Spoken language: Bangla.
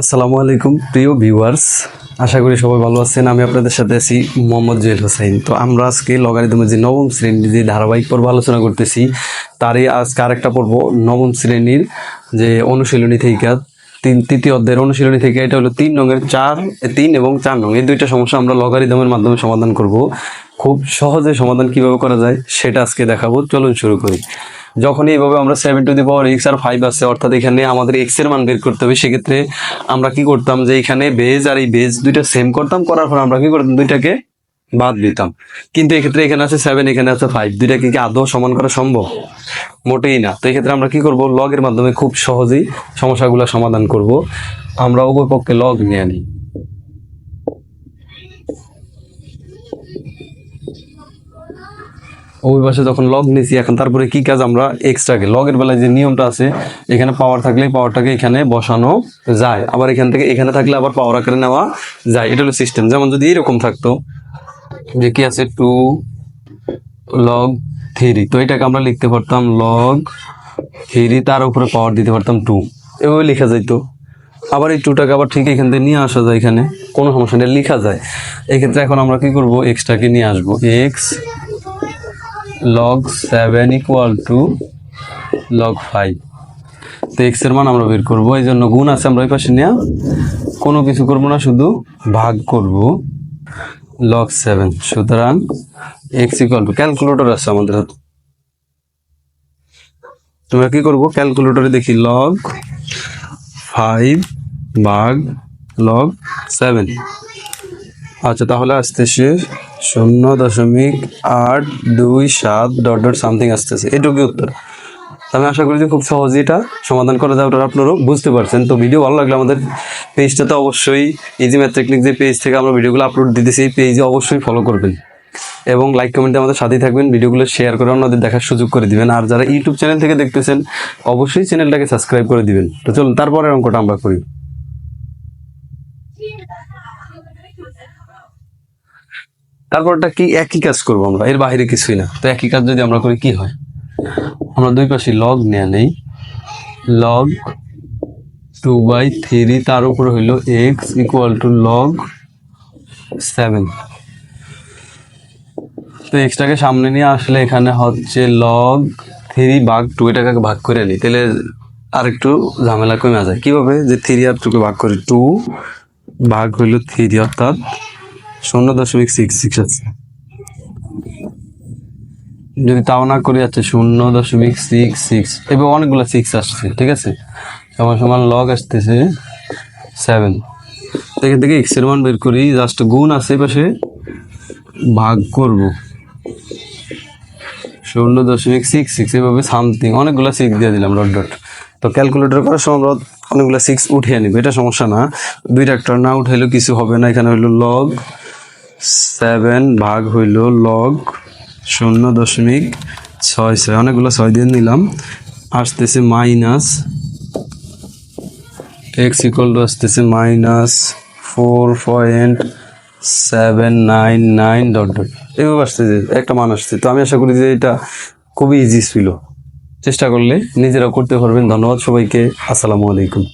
আসসালামু আলাইকুম, প্রিয় ভিউয়ার্স আশা করি সবাই ভালো আছেন। আমি আপনাদের সাথে আছি মোহাম্মদ জুয়েল হোসেন। তো আমরা আজকে লগারিদমের যে নবম শ্রেণির যে ধারাবাহিক পর্ব আলোচনা করতেছি, তারই আজকে আরেকটা পর্ব, নবম শ্রেণির যে অনুশীলনী থেকে, তিন, তৃতীয় অধ্যায়ের অনুশীলনী থেকে, এটা হলো তিন রঙের চার, তিন এবং চার রঙ। এই দুইটা সমস্যা আমরা লগারিদমের মাধ্যমে সমাধান করব। খুব সহজে সমাধান কীভাবে করা যায়, সেটা আজকে দেখাবো। চলুন শুরু করি। যখন এইভাবে আমরা seven to the power x R five আছে, অর্থাৎ এখানে আমাদের এক্সের মান বের করতে হবে, সেক্ষেত্রে আমরা কি করতাম যে এখানে বেজ আর এই বেজ দুইটা সেম করতাম, করার পর আমরা কি করতাম, দুইটাকে বাদ দিতাম। কিন্তু এক্ষেত্রে এখানে আছে সেভেন এখানে আছে ফাইভ দুইটাকে কি আদৌ সমান করা সম্ভব? মোটেই না। তো এক্ষেত্রে আমরা কি করব? লগের মাধ্যমে খুব সহজেই সমস্যাগুলো সমাধান করব। আমরা উভয় পক্ষে লগ নিয়ে নিই। পাশে যখন লগ নিয়েছি এখন তারপরে কি কাজ আমরা এক্সট্রাকে লগের বেলায় যে নিয়মটা আছে, এখানে পাওয়ার থাকলে পাওয়ারটাকে এখানে বসানো যায়। আবার এখান থেকে এখানে থাকলে আবার পাওয়ার আকারে নেওয়া যায়। এটা হলো সিস্টেম যেমন যদি এরকম থাকতো যে কি আছে? টু লগ থ্রি তো এটাকে আমরা লিখতে পারতাম লগ থ্রি তার উপরে পাওয়ার দিতে পারতাম টু এভাবে লেখা যাইতো। আবার এই টুটাকে আবার ঠিক এখান থেকে নিয়ে আসা যায় এখানে। কোনো সমস্যা নেই, লেখা যায়। এক্ষেত্রে এখন আমরা কি করব? এক্সট্রাকে নিয়ে আসব। X log 7 equal to log 5 তো এক্সের মান আমরা বের করব, এই জন্য গুণ আছে আমরা ওই পাশে নেওয়া কোনো কিছু করব না, শুধু ভাগ করব log 7 সুতরাং এক্স ইকুয়াল টু ক্যালকুলেটর আছে আমাদের হাতে। তোমরা কি করব? ক্যালকুলেটরে দেখি log 5 ভাগ log 7 আচ্ছা তাহলে আসতেছে শূন্য দশমিক আট দুই সাত ডট ডট সামথিং আসতেছে। এটুকুই উত্তর। তো আমি আশা করি যে খুব সহজেই এটা সমাধান করা যাবে আপনারাও বুঝতে পারছেন। তো ভিডিও ভালো লাগলে আমাদের পেজটাতে অবশ্যই ইজি ম্যাথ টেকনিক যে পেজ থেকে আমরা ভিডিওগুলো আপলোড দিতেছি, এই পেজে অবশ্যই ফলো করবেন। এবং লাইক কমেন্টে আমাদের সাথেই থাকবেন ভিডিওগুলো শেয়ার করে অন্যদের দেখার সুযোগ করে দিবেন। আর যারা ইউটিউব চ্যানেল থেকে দেখতেছেন, অবশ্যই চ্যানেলটাকে সাবস্ক্রাইব করে দিবেন। তো চলুন, তারপরের অঙ্কটা আমরা করি। তারপরটা কি একই কাজ করব আমরা? এর বাইরে কিছুই না। তো একই কাজ যদি আমরা করি, কি হয়? আমরা দুই পাশে লগ নেয়া নেই। লগ টু বাই থ্রি তার উপরে হইল x equal to log seven তো এক্সটাকে সামনে নিয়ে আসলে এখানে হচ্ছে লগ থ্রি ভাগ টু এটাকে ভাগ করে নিই। তাহলে আর একটু ঝামেলা কমে যায়। কীভাবে? যে থ্রি আর টুকে ভাগ করি টু ভাগ হইল থ্রি অর্থাৎ শূন্য দশমিক সিক্স সিক্স আছে। যদি তাও না করি আছে শূন্য দশমিক সিক্স সিক্স এবার অনেকগুলো সিক্স আসছে, ঠিক আছে? সমান সমান লগ আসতেছে সেভেন এখান থেকে এক্সের মান বের করি জাস্ট গুণ আছে পাশে ভাগ করব। শূন্য দশমিক সিক্স সিক্স এভাবে সামথিং অনেকগুলো সিক্স দিয়ে দিলাম ডট ডট তো ক্যালকুলেটর করার সময় আমরা অনেকগুলো সিক্স উঠিয়ে নিব, এটা সমস্যা না। দুইটা একটা না উঠাইলেও কিছু হবে না, এখানে হইল লগ সেভেন ভাগ হইল লগ শূন্য দশমিক ছয় ছয়। অনেকগুলো ছয় দিয়ে নিলাম। আসতেছে মাইনাস এক্স ইকুয়াল টু আসতেছে minus four point seven nine nine dot dot এভাবে আসতেছে, একটা মান আসছে। তো আমি আশা করি যে এটা খুবই ইজি ছিল। চেষ্টা করলে নিজেরা করতে পারবেন। ধন্যবাদ সবাইকে। আসসালামু আলাইকুম।